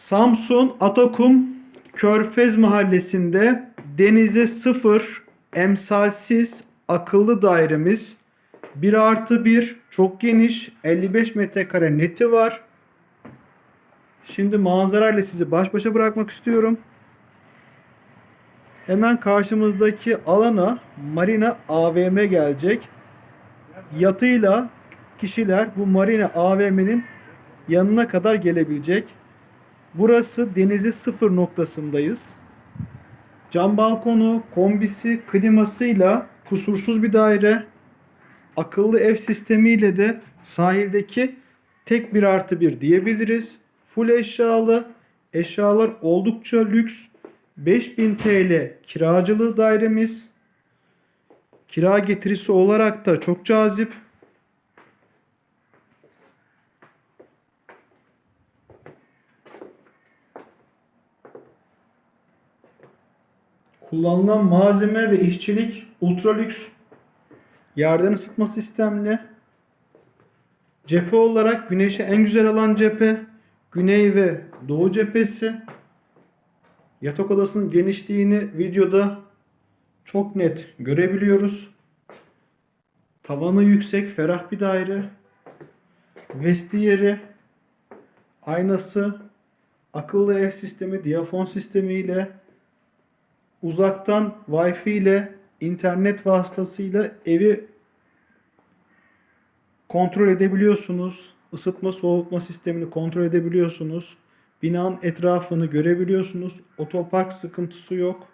Samsun Atakum Körfez Mahallesi'nde denize sıfır emsalsiz akıllı dairemiz 1 artı 1 çok geniş 55 metrekare neti var. Şimdi manzarayla sizi baş başa bırakmak istiyorum. Hemen karşımızdaki alana Marina AVM gelecek. Yatıyla kişiler bu Marina AVM'nin yanına kadar gelebilecek. Burası denizi sıfır noktasındayız. Cam balkonu, kombisi, klimasıyla kusursuz bir daire. Akıllı ev sistemiyle de sahildeki tek bir artı bir diyebiliriz. Full eşyalı. Eşyalar oldukça lüks. 5000 TL kiracılığı dairemiz. Kira getirisi olarak da çok cazip. Kullanılan malzeme ve işçilik ultra lüks. Yerden ısıtma sistemli. Cephe olarak güneşe en güzel alan cephe. Güney ve doğu cephesi. Yatak odasının genişliğini videoda çok net görebiliyoruz. Tavanı yüksek, ferah bir daire. Vestiyeri, aynası, akıllı ev sistemi, diyafon sistemi ile uzaktan Wi-Fi ile internet vasıtasıyla evi kontrol edebiliyorsunuz. Isıtma soğutma sistemini kontrol edebiliyorsunuz. Binanın etrafını görebiliyorsunuz. Otopark sıkıntısı yok.